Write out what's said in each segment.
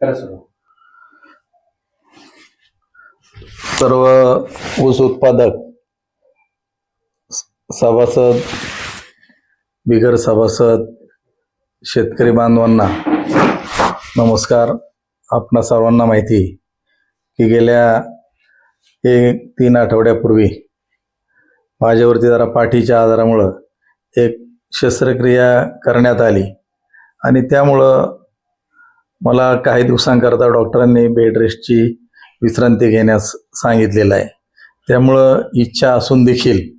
करा सर्व ऊस उत्पादक सभासद बिगर सभासद शेतकरी बांधवांना नमस्कार. आपणा सर्वांना माहिती की गेल्या एक तीन आठवड्यापूर्वी माझ्यावरती जरा पाठीच्या आजारामुळं एक शस्त्रक्रिया करण्यात आली आणि त्यामुळं मला काही दिवसांकरता डॉक्टरांनी बेड रेस्टची विश्रांती घेण्यास सांगितलेलं आहे. त्यामुळं इच्छा असून देखील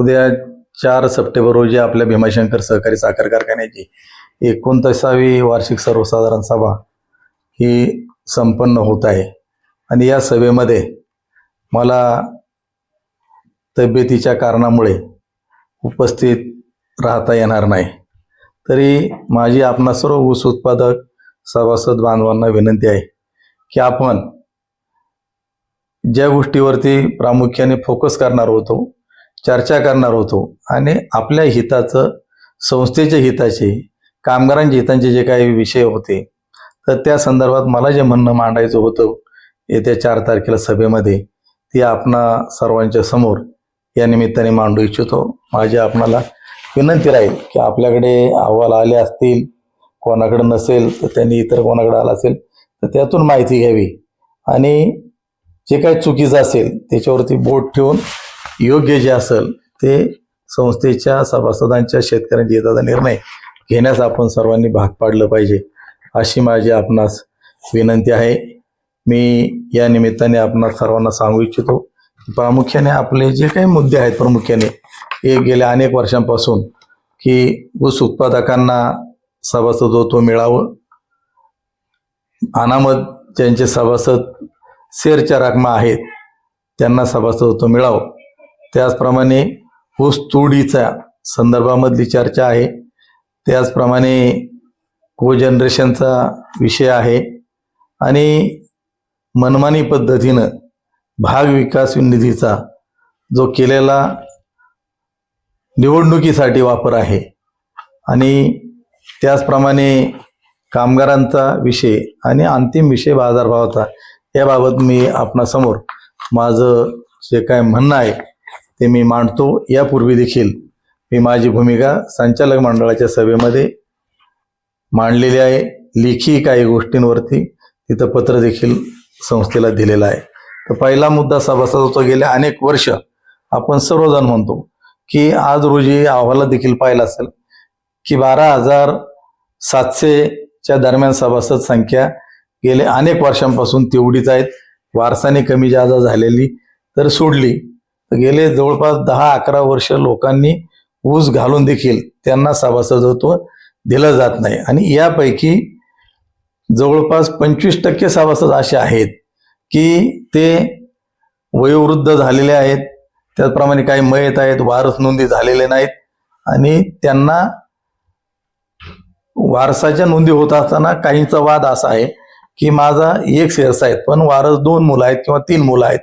उद्या चार सप्टेंबर रोजी आपल्या भीमाशंकर सहकारी साखर कारखान्याची एकोणतीसावी वार्षिक सर्वसाधारण सभा ही संपन्न होत आहे. आणि या सभेमध्ये मला तब्येतीच्या कारणामुळे उपस्थित राहता येणार नाही. तरी माझी आपणा सर्व ऊस उत्पादक सभासद बांधवांना विनंती आहे की आपण ज्या गोष्टीवरती प्रामुख्याने फोकस करणार होतो चर्चा करणार होतो आणि आपल्या हिताचं संस्थेच्या हिताचे कामगारांच्या हितांचे जे काही विषय होते तर त्या संदर्भात मला जे म्हणणं मांडायचं होतं येत्या चार तारखेला सभेमध्ये ती आपणा सर्वांच्या समोर या निमित्ताने मांडू इच्छितो. माझी आपणाला विनंती राहील की आपल्याकडे अहवाल आले असतील कोणाकडे नसेल तर त्यांनी इतर कोणाकडे आला असेल तर त्यातून माहिती घ्यावी. आणि जे काही चुकीचं असेल त्याच्यावरती बोट ठेवून योग्य जे असेल ते संस्थेच्या सभासदांच्या शेतकऱ्यांच्या हिताचा निर्णय घेण्यास आपण सर्वांनी भाग पाडलं पाहिजे अशी माझी आपणास विनंती आहे. मी या निमित्ताने आपणास सर्वांना सांगू इच्छितो. प्रामुख्याने आपले जे काही मुद्दे आहेत प्रामुख्याने हे गेल्या अनेक वर्षांपासून की ऊस उत्पादकांना सभासदत्व मिळावं. अनामत ज्यांचे सभासद शेअरच्या राखमा आहेत त्यांना सभासदत्व मिळावं. त्याचप्रमाणे ऊस तोडीच्या संदर्भामधली चर्चा आहे. त्याचप्रमाणे को जनरेशनचा विषय आहे. आणि मनमानी पद्धतीनं भाग विकास निधीचा जो केलेला निवडणुकीसाठी वापर आहे आणि त्याचप्रमाणे कामगारांचा विषय आणि अंतिम विषय बाजारभावाचा याबाबत मी आपणासमोर माझं जे काय म्हणणं आहे ते मी मांडतो. यापूर्वी देखील मी माझी भूमिका संचालक मंडळाच्या सभेमध्ये मांडलेली आहे. लेखी काही गोष्टींवरती तिथं पत्र देखील संस्थेला दिलेलं आहे. तर पहिला मुद्दा सभासदत्व गेल्या अनेक वर्ष आपण सर्वजण म्हणतो की आज रोजी अहवाला देखील पाहिला असेल की बारा हजार सातशेच्या दरम्यान सभासद संख्या गेले अनेक वर्षांपासून तेवढीच आहेत. वारसाने कमी जादा झालेली तर सोडली. तर गेले जवळपास दहा अकरा वर्ष लोकांनी ऊस घालून देखील त्यांना सभासदत्व दिलं जात नाही. आणि यापैकी जवळपास पंचवीस टक्के सभासद असे आहेत. की ते वयोवृद्ध झालेले आहेत. त्याचप्रमाणे काही मयत आहेत वारस नोंदी झालेले नाहीत. आणि त्यांना वारसाच्या नोंदी होत असताना काहींचा वाद असा आहे की माझा एक शेअर्स आहेत पण वारस दोन मुलं आहेत किंवा तीन मुलं आहेत.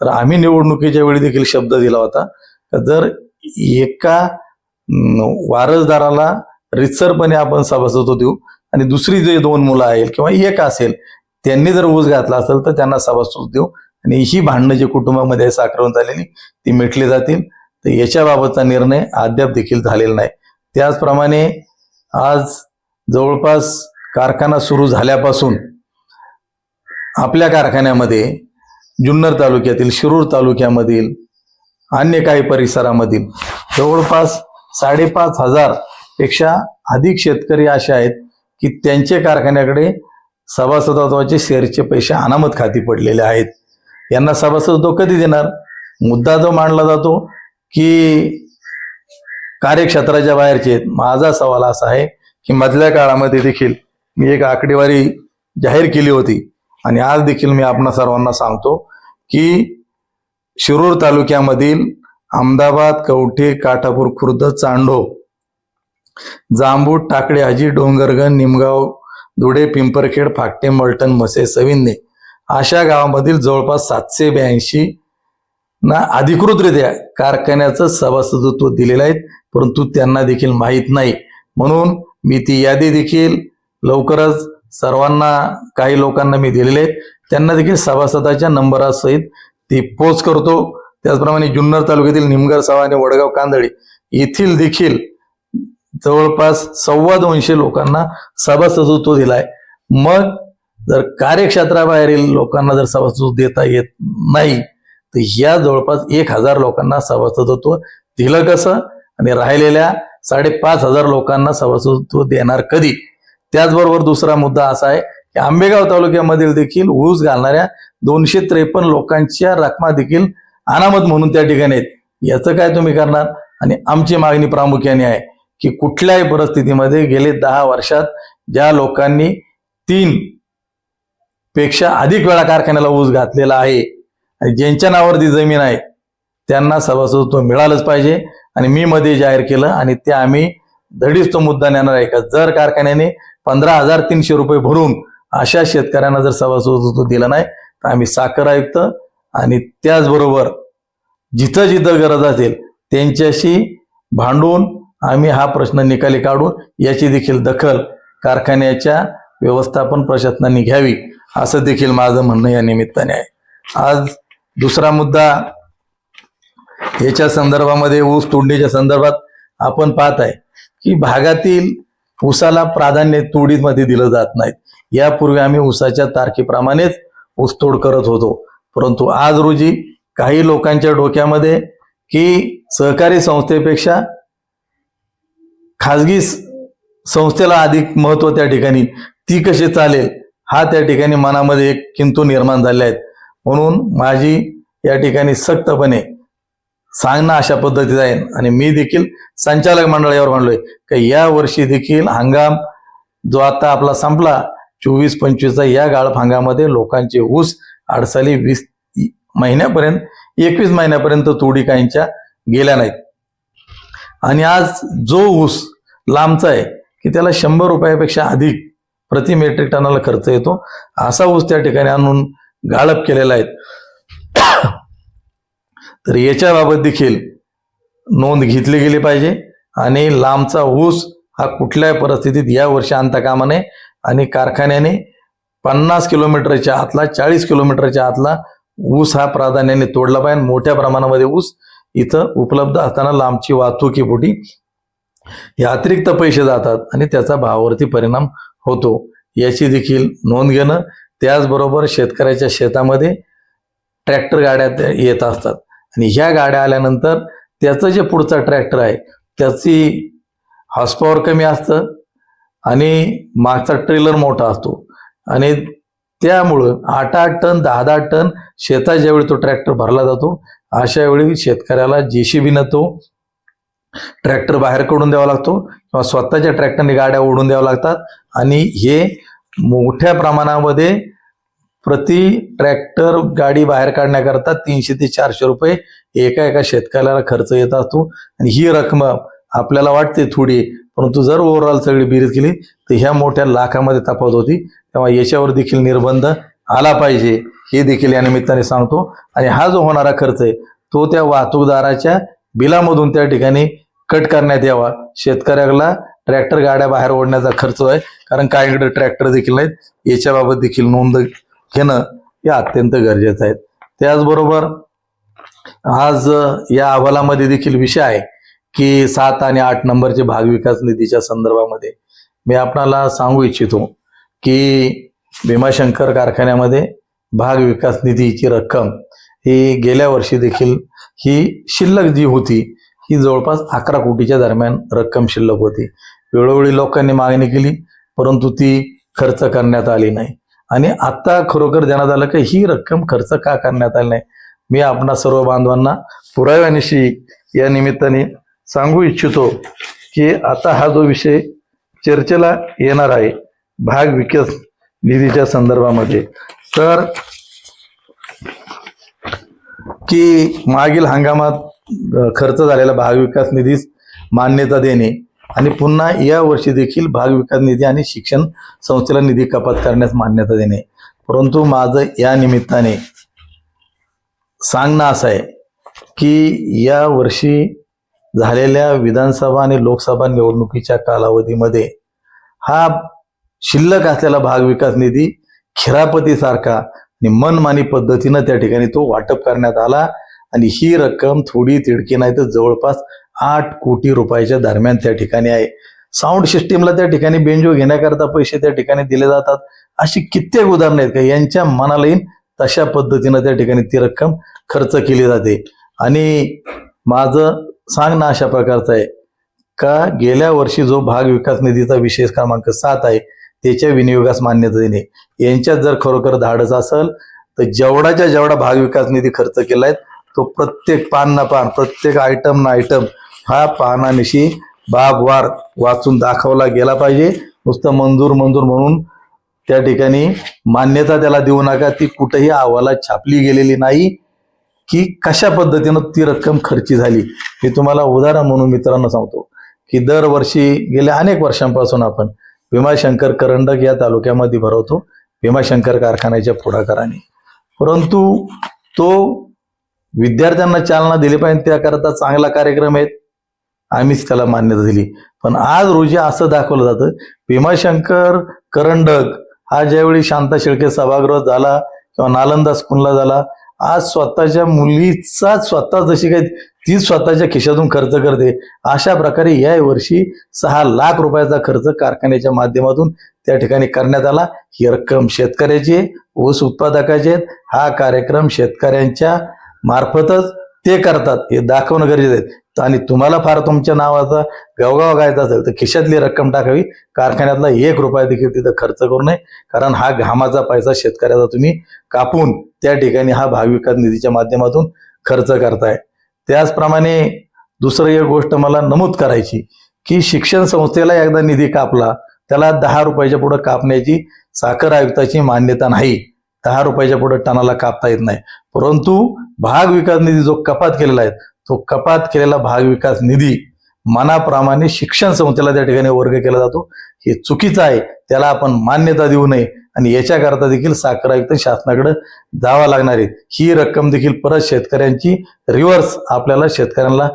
तर आम्ही निवडणुकीच्या वेळी देखील शब्द दिला होता. जर एका वारसदाराला रितसरपणे आपण सभासदत्व देऊ आणि दुसरी जे दोन मुलं आहेत किंवा एक असेल त्यांनी जर ऊस घातला असेल तर त्यांना सभासूस देऊ. आणि ही भांडणं जे कुटुंबामध्ये साखरवून झालेली ती मिटली जातील. तर याच्याबाबतचा निर्णय अद्याप देखील झालेला नाही. त्याचप्रमाणे आज जवळपास कारखाना सुरू झाल्यापासून आपल्या कारखान्यामध्ये जुन्नर तालुक्यातील शिरूर तालुक्यामधील अन्य काही परिसरामधील जवळपास साडेपाच हजारपेक्षा अधिक शेतकरी असे आहेत की त्यांचे कारखान्याकडे सभासदत्वाचे शेअरचे पैसे अनामत खाती पडलेले आहेत यांना सभासदत्व कधी देणार मुद्दा जो मांडला जातो की कार्यक्षेत्राच्या बाहेरचे आहेत. माझा सवाल असा आहे की मधल्या काळामध्ये देखील मी एक आकडेवारी जाहीर केली होती आणि आज देखील मी आपणा सर्वांना सांगतो की शिरूर तालुक्यामधील अहमदाबाद कवठे काठापूर खुर्द चांडो जांबूट टाकडे हाजी डोंगरगण निमगाव धुळे पिंपरखेड फाकटे मलटण मसे सविन्ने अशा गावामधील जवळपास सातशे ब्याऐंशी ना अधिकृतरित्या कारखान्याचं सभासदत्व दिलेलं आहे परंतु त्यांना देखील माहीत नाही. म्हणून मी ती यादी देखील लवकरच सर्वांना काही लोकांना मी दिलेले आहेत त्यांना देखील सभासदाच्या नंबरासहित ती पोच करतो. त्याचप्रमाणे जुन्नर तालुक्यातील निमगर सभा आणि वडगाव कांदळी येथील देखील जवळपास सव्वा दोनशे लोकांना सभासदत्व दिलाय. मग जर कार्यक्षेत्राबाहेरील लोकांना जर सभासदत्व देता येत नाही तर या जवळपास एक हजार लोकांना सभासदत्व दिलं कसं? आणि राहिलेल्या साडेपाच हजार लोकांना सभासदत्व देणार कधी? त्याचबरोबर दुसरा मुद्दा असा आहे की आंबेगाव तालुक्यामधील देखील ऊस घालणाऱ्या दोनशे त्रेपन्न लोकांच्या रकमा देखील अनामत म्हणून त्या ठिकाणी आहेत. याचं काय तुम्ही करणार? आणि आमची मागणी प्रामुख्याने आहे. की कुठल्याही परिस्थितीमध्ये गेले दहा वर्षात ज्या लोकांनी तीन पेक्षा अधिक वेळा कारखान्याला ऊस घातलेला आहे आणि ज्यांच्या नावावर ती जमीन आहे त्यांना सभासदत्व मिळालंच पाहिजे. आणि मी मध्ये जाहीर केलं आणि ते आम्ही धडीच तो मुद्दा नेणार आहे का? जर कारखान्याने पंधरा हजार तीनशे रुपये भरून अशा शेतकऱ्यांना जर सभासदत्व दिलं नाही तर आम्ही साखर आयुक्त आणि त्याचबरोबर जिथं जिथं गरज असेल त्यांच्याशी भांडून आम्ही हा प्रश्न निकाली काढू. याची देखील दखल कारखान्याच्या व्यवस्थापन प्रशासनाने घ्यावी असं देखील माझं म्हणणं या निमित्ताने आहे. आज दुसरा मुद्दा याच्या संदर्भामध्ये ऊस तोडणीच्या संदर्भात आपण पाहत आहे की भागातील ऊसाला प्राधान्य तोडीमध्ये दिलं जात नाहीत. यापूर्वी आम्ही ऊसाच्या तारखेप्रमाणेच ऊसतोड करत होतो. परंतु आज रोजी काही लोकांच्या डोक्यामध्ये की सहकारी संस्थेपेक्षा खाजगी स- संस्थेला अधिक महत्त्व त्या ठिकाणी ती कशी चालेल हा त्या ठिकाणी मनामध्ये एक किंतू निर्माण झाले आहेत. म्हणून माझी या ठिकाणी सक्तपणे सांगणं अशा पद्धतीचं आहे आणि मी देखील संचालक मंडळावर म्हणलोय की या वर्षी देखील हंगाम जो आता आपला संपला चोवीस पंचवीसचा या गाळप हंगामध्ये लोकांचे ऊस अडसाली वीस महिन्यापर्यंत एकवीस महिन्यापर्यंत तोडी काहींच्या गेल्या नाहीत. आणि आज जो ऊस लांबचा आहे की त्याला शंभर रुपयापेक्षा अधिक प्रति मेट्रिक टनाला खर्च येतो असा ऊस त्या ठिकाणी आणून गाळप केलेला आहे. तर याच्याबाबत देखील नोंद घेतली गेली पाहिजे आणि लांबचा ऊस हा कुठल्याही परिस्थितीत या वर्षी आणता कामा नये आणि कारखान्याने पन्नास किलोमीटरच्या आतला चाळीस किलोमीटरच्या आतला ऊस हा प्राधान्याने तोडला पाहिजे मोठ्या प्रमाणामध्ये ऊस इथं उपलब्ध असताना लांबची वाहतुकीपोटी हे अतिरिक्त पैसे जातात आणि त्याचा भावावरती परिणाम होतो. याची देखील नोंद घेणं त्याचबरोबर शेतकऱ्याच्या शेतामध्ये ट्रॅक्टर गाड्या येत असतात. आणि ह्या गाड्या आल्यानंतर त्याचं जे पुढचा ट्रॅक्टर आहे त्याची हॉर्सपॉवर कमी असतं आणि मागचा ट्रेलर मोठा असतो. आणि त्यामुळं आठ आठ टन दहा दहा टन शेतात ज्यावेळी तो ट्रॅक्टर भरला जातो अशा वेळी शेतकऱ्याला जेसीबीनं तो ट्रॅक्टर बाहेर काढून द्यावा लागतो किंवा स्वतःच्या ट्रॅक्टरने गाड्या ओढून द्याव्या लागतात. आणि हे मोठ्या प्रमाणामध्ये प्रति ट्रॅक्टर गाडी बाहेर काढण्याकरता तीनशे ते चारशे रुपये एका एका शेतकऱ्याला खर्च येत असतो. आणि ही रक्कम आपल्याला वाटते थोडी परंतु जर ओव्हरऑल सगळी बेरीज केली तर ह्या मोठ्या लाखामध्ये तफावत होती. तेव्हा याच्यावर देखील निर्बंध आला पाहिजे हे देखील या निमित्ताने सांगतो. आणि हा जो होणारा खर्च आहे तो त्या वाहतूकदाराच्या बिलामधून त्या ठिकाणी कट करण्यात यावा. शेतकऱ्याला ट्रॅक्टर गाड्या बाहेर ओढण्याचा खर्च आहे कारण काहीकडे ट्रॅक्टर देखील नाहीत. याच्याबाबत देखील नोंद घेणं हे अत्यंत गरजेचं आहे. त्याचबरोबर आज या अहवालामध्ये देखील विषय आहे की सात आणि आठ नंबरचे भाग विकास निधीच्या संदर्भामध्ये मी आपणाला सांगू इच्छितो की भीमाशंकर कारखान्यामध्ये भाग विकास निधीची रक्कम ही गेल्या वर्षी देखील ही शिल्लक जी होती ही जवळपास अकरा कोटीच्या दरम्यान रक्कम शिल्लक होती. वेळोवेळी लोकांनी मागणी केली परंतु ती खर्च करण्यात आली नाही. आणि आत्ता खरोखर देण्यात आलं की ही रक्कम खर्च का करण्यात आली नाही मी आपणा सर्व बांधवांना पुराव्यानिशी या निमित्ताने सांगू इच्छितो की आता हा जो विषय चर्चेला येणार आहे भाग विकास निधीच्या संदर्भामध्ये तर की मागील हंगामात खर्च झालेला भाग विकास निधीस मान्यता देणे आणि पुन्हा या वर्षी देखील भाग विकास निधी आणि शिक्षण संस्थेला निधी कपात करण्यास मान्यता देणे. परंतु माझं या निमित्ताने सांगणं असं आहे की या वर्षी झालेल्या विधानसभा आणि लोकसभा निवडणुकीच्या कालावधीमध्ये हा शिल्लक असलेला भाग विकास निधी खिरापतीसारखा आणि मनमानी पद्धतीनं त्या ठिकाणी तो वाटप करण्यात आला. आणि ही रक्कम थोडी तिडकी नाही तर जवळपास आठ कोटी रुपयाच्या दरम्यान त्या ठिकाणी आहे. साऊंड सिस्टीमला त्या ठिकाणी बेंजो घेण्याकरता पैसे त्या ठिकाणी दिले जातात. अशी कित्येक उदाहरणं आहेत. का यांच्या मनाला येईन तशा पद्धतीनं त्या ठिकाणी ती रक्कम खर्च केली जाते. आणि माझं सांगणं अशा प्रकारचं आहे. का गेल्या वर्षी जो भाग विकास निधीचा विशेष क्रमांक सात आहे त्याच्या विनियोगास मान्यता देणे. यांच्यात जर खरोखर धाडस असेल तर जेवढाच्या जेवढा भाग विकास निधी खर्च केलाय तो प्रत्येक पान ना पान प्रत्येक आयटम ना आयटम हा पानानिशी बागवार वाचून दाखवला गेला पाहिजे. नुसतं मंजूर मंजूर म्हणून त्या ठिकाणी मान्यता त्याला देऊ नका. ती कुठेही अहवालात छापली गेलेली नाही. की कशा पद्धतीनं ती रक्कम खर्ची झाली हे तुम्हाला उदाहरण म्हणून मित्रांनो सांगतो. की दरवर्षी गेल्या अनेक वर्षांपासून आपण भीमाशंकर करंडक या तालुक्यामध्ये भरवतो भीमाशंकर कारखान्याच्या पुढाकाराने. परंतु तो विद्यार्थ्यांना चालना दिली पाहिजे त्याकरता चांगला कार्यक्रम आहे आम्हीच त्याला मान्यता दिली. पण आज रोजी असं दाखवलं जातं भीमाशंकर करंडक हा ज्यावेळी शांता शेळके सभागृह झाला किंवा नालंदा स्कूलला झाला आज स्वतःच्या मुलीचा स्वतः जशी काही ती स्वतःच्या खिशातून खर्च करते. अशा प्रकारे या वर्षी सहा लाख रुपयाचा खर्च कारखान्याच्या माध्यमातून त्या ठिकाणी करण्यात आला. ही रक्कम शेतकऱ्याची आहे, ऊस उत्पादकाचे आहेत. हा कार्यक्रम शेतकऱ्यांच्या मार्फतच ते करतात. हे दाखवणं गरजेचं आहे. आणि तुम्हाला फार तुमच्या नावाचा गवगाव गायचा असेल तर खिशातली रक्कम टाकावी. कारखान्यातला एक रुपया देखील तिथं खर्च करू नये. कारण हा घामाचा पैसा शेतकऱ्याचा तुम्ही कापून त्या ठिकाणी हा भागविकास निधीच्या माध्यमातून खर्च करताय. त्याचप्रमाणे दुसरं एक गोष्ट मला नमूद करायची की शिक्षण संस्थेला एकदा निधी कापला त्याला दहा रुपयाच्या पुढे कापण्याची साखर आयुक्ताची मान्यता नाही. दहा रुपयाच्या पुढे टनाला कापता येत नाही. परंतु भाग विकास निधी जो कपात केलेला आहे तो कपात केलेला भाग विकास निधी मनाप्रमाणे शिक्षण संस्थेला त्या ठिकाणी वर्ग केला जातो. हे चुकीचं आहे. त्याला आपण मान्यता देऊ नये. आणि याच्याकरता देखील साखर आयुक्त शासनाकडे जावा लागणार आहे. ही रक्कम देखील परत शेतकऱ्यांची रिव्हर्स आपल्याला शेतकऱ्यांना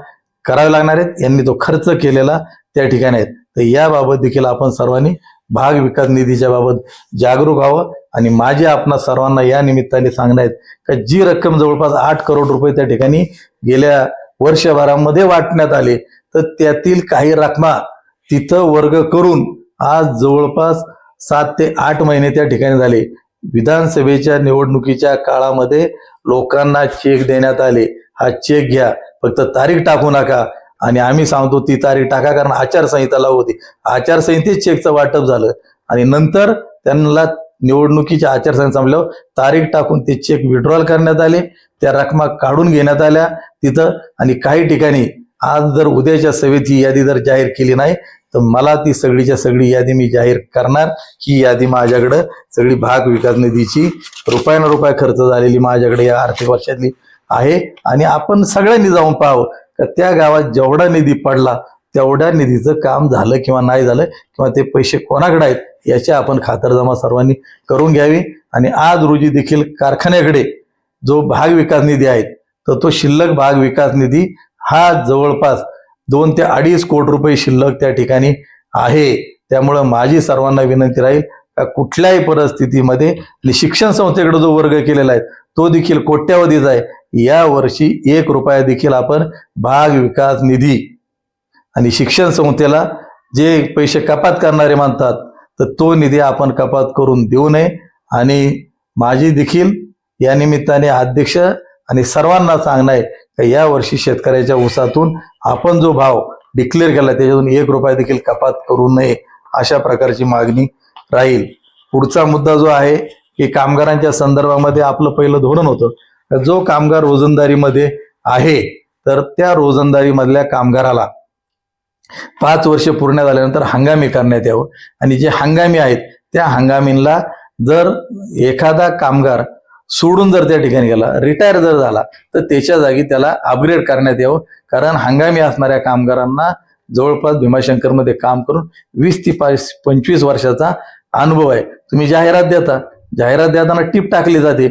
करावे लागणार आहेत. यांनी तो खर्च केलेला त्या ठिकाणी आहेत तर याबाबत देखील आपण सर्वांनी भाग विकास निधीच्या बाबत जागरूक व्हावं आणि माझे आपणा सर्वांना या निमित्ताने सांगणं आहेत का जी रक्कम जवळपास आठ करोड रुपये त्या ठिकाणी गेल्या वर्षभरामध्ये वाटण्यात आले तर त्यातील काही रकमा तिथं वर्ग करून आज जवळपास सात ते आठ महिने त्या ठिकाणी झाले. विधानसभेच्या निवडणुकीच्या काळामध्ये लोकांना चेक देण्यात आले. हा चेक घ्या. फक्त तारीख टाकू नका. आणि आम्ही सांगतो ती तारीख टाका कारण आचारसंहिता लागू होती. आचारसंहितेच चेकचं वाटप झालं. आणि नंतर त्यांना निवडणुकीच्या आचारसंहिता संपल्यावर तारीख टाकून ते चेक विड्रॉल करण्यात आले. त्या रकमा काढून घेण्यात आल्या तिथं. आणि काही ठिकाणी आज जर उद्याच्या सभेत ही यादी जर जाहीर केली नाही तर मला ती सगळीच्या सगळी यादी मी जाहीर करणार. ही यादी माझ्याकडं सगळी भाग विकास निधीची रुपयानं रुपया खर्च झालेली माझ्याकडे या आर्थिक वर्षातली आहे. आणि आपण सगळ्यांनी जाऊन पाहावं. का त्या गावात जेवढा निधी पडला तेवढ्या निधीचं काम झालं किंवा नाही झालं किंवा ते पैसे कोणाकडे आहेत याची आपण खातरजमा सर्वांनी करून घ्यावी. आणि आज रोजी देखील कारखान्याकडे जो भाग विकास निधी आहे तर तो शिल्लक भाग विकास निधी हा जवळपास दोन ते अडीच कोटी रुपये शिल्लक त्या ठिकाणी आहे. त्यामुळं माझी सर्वांना विनंती राहील का कुठल्याही परिस्थितीमध्ये शिक्षण संस्थेकडे जो वर्ग केलेला आहे तो देखील कोट्यावधीचा आहे. या वर्षी एक रुपया देखील आपण भाग विकास निधी आणि शिक्षण संस्थेला जे पैसे कपात करणारे मानतात तर तो निधी आपण कपात करून देऊ नये. आणि माझी देखील या निमित्ताने अध्यक्ष आणि सर्वांना सांगणं आहे का या वर्षी शेतकऱ्याच्या ऊसातून आपण जो भाव डिक्लेअर केला त्याच्यातून एक रुपया देखील कपात करू नये अशा प्रकारची मागणी राहील. पुढचा मुद्दा जो आहे की कामगारांच्या संदर्भामध्ये आपलं पहिलं धोरण होतं. जो कामगार रोजंदारीमध्ये आहे तर त्या रोजंदारीमधल्या कामगाराला पाच वर्ष पूर्ण झाल्यानंतर हंगामी करण्यात यावं. आणि जे हंगामी आहेत त्या हंगामींना जर एखादा कामगार सोडून जर त्या ठिकाणी गेला रिटायर जर झाला तर त्याच्या जागी त्याला अपग्रेड करण्यात यावं. कारण हंगामी असणाऱ्या कामगारांना जवळपास भीमाशंकरमध्ये काम करून वीस ते पाच पंचवीस वर्षाचा अनुभव आहे. तुम्ही जाहिरात देता. जाहिरात देताना टीप टाकली जाते.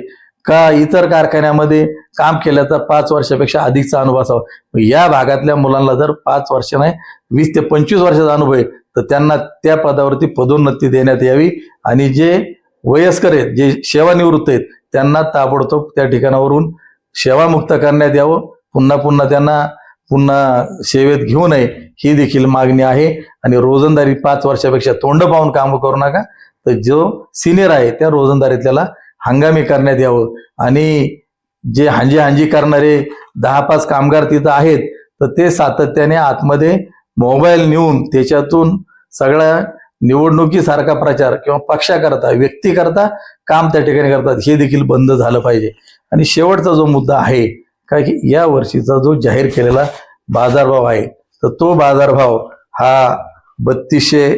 का इतर कारखान्यामध्ये काम केल्याचा पाच वर्षापेक्षा अधिकचा अनुभव असावा? मग या भागातल्या मुलांना जर पाच वर्ष नाही वीस ते पंचवीस वर्षाचा अनुभव आहे तर त्यांना त्या पदावरती पदोन्नती देण्यात यावी आणि जे वयस्कर आहेत जे सेवानिवृत्त आहेत त्यांना ताबडतोब त्या ठिकाणावरून सेवामुक्त करण्यात यावं. पुन्हा पुन्हा त्यांना पुन्हा सेवेत घेऊ नये ही देखील मागणी आहे. आणि रोजंदारी पाच वर्षापेक्षा तोंड पाहून काम करू नका. तर जो सिनियर आहे त्या रोजंदारीतल्याला हंगामी करण्यात यावं. आणि जे हांजी हांजी करणारे दहा पाच कामगार तिथं आहेत तर ते सातत्याने आतमध्ये मोबाईल नेऊन त्याच्यातून सगळ्या निवडणुकीसारखा प्रचार किंवा पक्षाकरता व्यक्तीकरता काम त्या ठिकाणी करतात. हे देखील बंद झालं पाहिजे. आणि शेवटचा जो मुद्दा आहे का की या वर्षीचा जो जाहीर केलेला बाजारभाव आहे तर तो बाजारभाव हा बत्तीसशे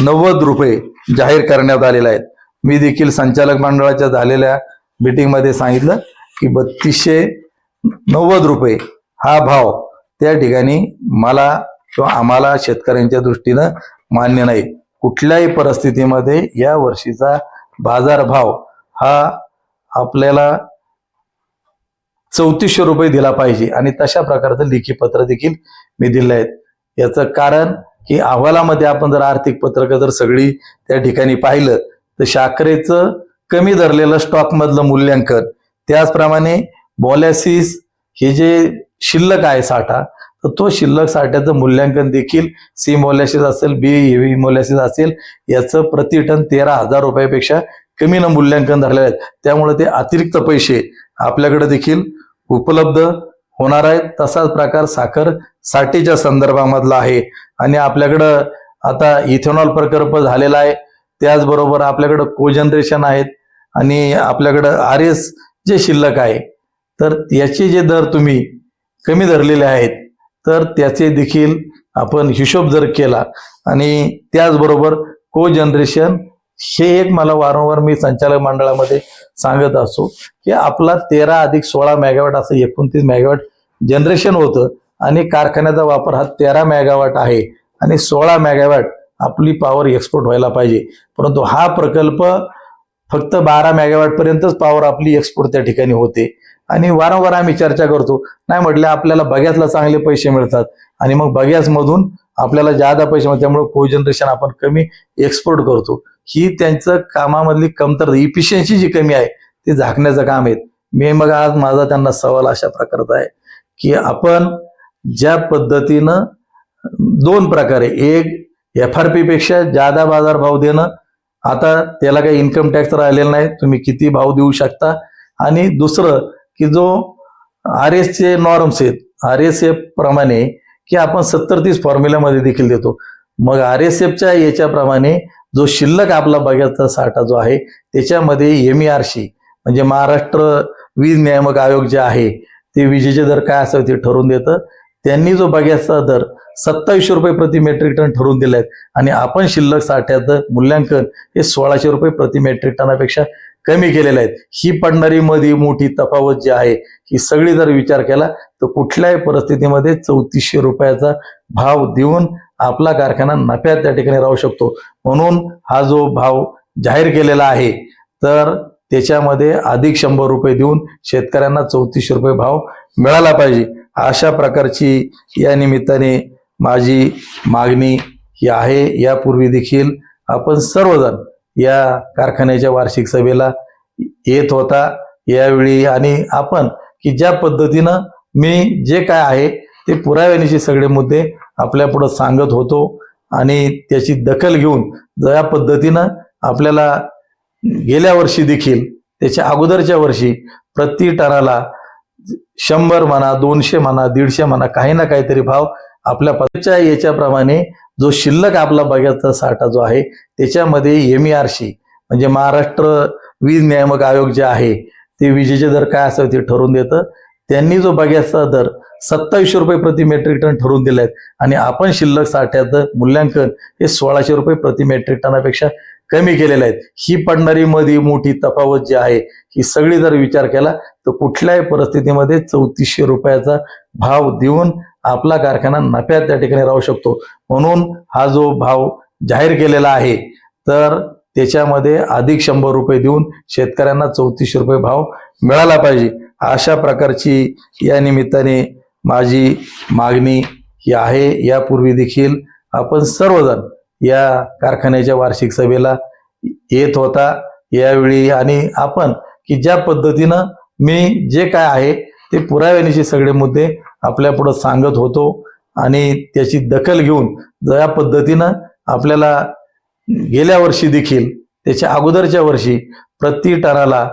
नव्वद रुपये जाहीर करण्यात आलेला आहे. मी देखील संचालक मंडळाच्या झालेल्या मीटिंगमध्ये सांगितलं की बत्तीसशे नव्वद रुपये हा भाव त्या ठिकाणी मला किंवा आम्हाला शेतकऱ्यांच्या दृष्टीनं मान्य नाही. कुठल्याही परिस्थितीमध्ये या वर्षीचा बाजारभाव हा आपल्याला चौतीसशे रुपये दिला पाहिजे आणि तशा प्रकारचं लेखी पत्र देखील मी दिलं आहे याचं कारण की अहवालामध्ये आपण जर आर्थिक पत्रकं जर सगळी त्या ठिकाणी पाहिलं तर साखरेचं कमी धरलेलं स्टॉक मधलं मूल्यांकन. त्याचप्रमाणे बॉलॅसिस हे जे शिल्लक आहे साठा तर तो शिल्लक साठ्याचं मूल्यांकन देखील सी मोलॅसिस असेल बी हेवी मोलॅसिस असेल याचं प्रति टन तेरा हजार रुपयापेक्षा कमी न मूल्यांकन धरलेलं आहे. त्यामुळे ते अतिरिक्त पैसे आपल्याकडे देखील उपलब्ध होणार आहेत. तसाच प्रकार साखर साठीच्या संदर्भामधला आहे. आणि आपल्याकडं आता इथेनॉल प्रकल्प झालेला आहे. त्याचबरोबर आपल्याकडं कोजनरेशन आहेत आणि आपल्याकडं आर एस जे शिल्लक आहे तर याचे जे दर तुम्ही कमी धरलेले आहेत तर त्याचे देखील आपण हिशोब जर केला आणि त्याचबरोबर को जनरेशन हे एक मला वारंवार मी संचालक मंडळामध्ये सांगत असो की आपला तेरा अधिक सोळा मेगावॅट असं एकोणतीस मेगावॅट जनरेशन होतं आणि कारखान्याचा वापर हा तेरा मेगावॅट आहे आणि सोळा मेगावॅट आपली पॉवर एक्सपोर्ट व्हायला पाहिजे. परंतु हा प्रकल्प फक्त बारा मेगावॅटपर्यंतच पॉवर आपली एक्सपोर्ट त्या ठिकाणी होते. आणि वारंवार आम्ही चर्चा करतो. नाही म्हटलं आपल्याला बग्यासला चांगले पैसे मिळतात. आणि मग बग्यासमधून आपल्याला जादा पैसे मिळतात त्यामुळे को जनरेशन आपण कमी एक्सपोर्ट करतो. ही त्यांचं कामामधली कमतरता इफिशियन्सी जी कमी आहे ती झाकण्याचं काम आहे. मी मग आज माझा त्यांना सवाल अशा प्रकारचा आहे की आपण ज्या पद्धतीनं दोन प्रकारे एक एफ आर पी पेक्षा जादा बाजार भाव देणं आता त्याला काही इन्कम टॅक्स राहिलेला नाही तुम्ही किती भाव देऊ शकता? आणि दुसरं की जो आर एस चे नॉर्म्स आहेत आर एस एफ प्रमाणे की आपण सत्तर तीस फॉर्म्युल्यामध्ये देखील देतो. मग आर एस एफच्या याच्याप्रमाणे जो शिल्लक आपला बघ्याचा साठा जो आहे त्याच्यामध्ये एम आर सी म्हणजे महाराष्ट्र वीज नियामक आयोग जे आहे ते विजेचे दर काय असावे ते ठरवून देतं. त्यांनी जो बघ्याचा दर सत्तावीसशे रुपये प्रति मेट्रिक टन ठरवून दिले आहेत आणि आपण शिल्लक साठ्याचं मूल्यांकन हे सोळाशे रुपये प्रति मेट्रिक टनापेक्षा कमी केलेले आहेत ही पडणारी मध्ये मोठी तफावत जी आहे ही सगळी जर विचार केला तर कुठल्याही परिस्थितीमध्ये चौतीसशे रुपयाचा भाव देऊन आपला कारखाना नफ्यात त्या ठिकाणी राहू शकतो. म्हणून हा जो भाव जाहीर केलेला आहे तर त्याच्यामध्ये अधिक शंभर रुपये देऊन शेतकऱ्यांना चौतीसशे रुपये भाव मिळाला पाहिजे. अशा प्रकारची या निमित्ताने माझी मागणी ही आहे. यापूर्वी देखील आपण सर्वजण या कारखान्याच्या वार्षिक सभेला येत होता. यावेळी आणि आपण की ज्या पद्धतीनं मी जे काय आहे ते पुराव्यानिशी सगळे मुद्दे आपल्या पुढं सांगत होतो आणि त्याची दखल घेऊन ज्या पद्धतीनं आपल्याला गेल्या वर्षी देखील त्याच्या अगोदरच्या वर्षी प्रति टनाला शंभर म्हणा दोनशे म्हणा दीडशे म्हणा काही ना काहीतरी भाव आपल्या पदाच्या याच्याप्रमाणे जो शिल्लक आपला बघ्याचा साठा जो आहे त्याच्यामध्ये एम आर सी म्हणजे महाराष्ट्र वीज नियामक आयोग जे आहे ते विजेचे दर काय असावे ते ठरवून देतं. त्यांनी जो बघ्याचा दर सत्तावीसशे रुपये प्रति मेट्रिक टन ठरवून दिले आहेत आणि आपण शिल्लक साठ्याचं मूल्यांकन हे सोळाशे रुपये प्रति मेट्रिक टनापेक्षा कमी केलेले आहेत ही पडणारी मध्ये मोठी तफावत जी आहे ही सगळी जर विचार केला तर कुठल्याही परिस्थितीमध्ये चौतीसशे रुपयाचा भाव देऊन आपला कारखाना नफ्यात त्या ठिकाणी राहू शकतो. म्हणून हा जो भाव जाहीर केलेला आहे तर त्याच्यामध्ये अधिक शंभर रुपये देऊन शेतकऱ्यांना चौतीसशे रुपये भाव मिळाला पाहिजे. अशा प्रकारची या निमित्ताने माझी मागणी ही आहे. यापूर्वी देखील आपण सर्वजण या कारखान्याच्या वार्षिक सभेला येत होता. यावेळी आणि आपण की ज्या पद्धतीनं मी जे काय आहे ते पुराव्यानिशी सगळे मुद्दे आपल्या पुढं सांगत होतो आणि त्याची दखल घेऊन ज्या पद्धतीनं आपल्याला गेल्या वर्षी देखील त्याच्या अगोदरच्या वर्षी प्रति टनाला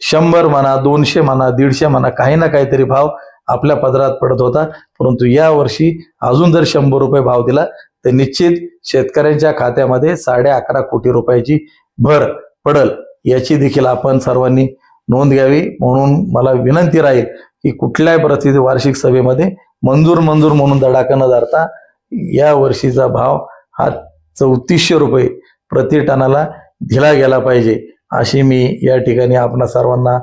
शंभर म्हणा दोनशे म्हणा दीडशे म्हणा काही ना काहीतरी भाव आपल्या पदरात पडत होता. परंतु या वर्षी अजून जर शंभर रुपये भाव दिला तर निश्चित शेतकऱ्यांच्या खात्यामध्ये साडे अकरा कोटी रुपयाची भर पडल. याची देखील आपण सर्वांनी नोंद घ्यावी म्हणून मला विनंती राहील. की कुठल्याही परिस्थिती वार्षिक सभेमध्ये मंजूर मंजूर म्हणून धडाका न धरता या वर्षीचा भाव हा चौतीसशे रुपये प्रति टनाला दिला गेला पाहिजे अशी मी या ठिकाणी आपणा सर्वांना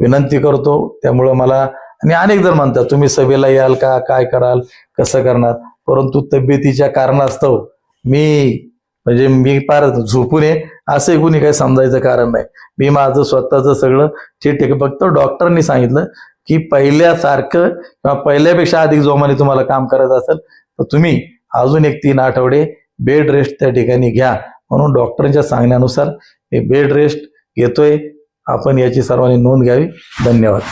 विनंती करतो. त्यामुळं मला आणि अनेक जण म्हणतात तुम्ही सभेला याल का? काय कराल? कसं करणार? परंतु तब्येतीच्या कारणास्तव मी म्हणजे मी फार झोपून ये असं कुणी काही समजायचं कारण नाही. मी माझं स्वतःचं सगळं ठीक आहे फक्त डॉक्टरनी सांगितलं की पहिल्यासारखं किंवा पहिल्यापेक्षा अधिक जोमाने तुम्हाला काम करत असेल तर तुम्ही अजून एक तीन आठवडे बेड रेस्ट त्या ठिकाणी घ्या. म्हणून डॉक्टरांच्या सांगण्यानुसार हे बेड रेस्ट घेतोय. आपण याची सर्वांनी नोंद घ्यावी. धन्यवाद.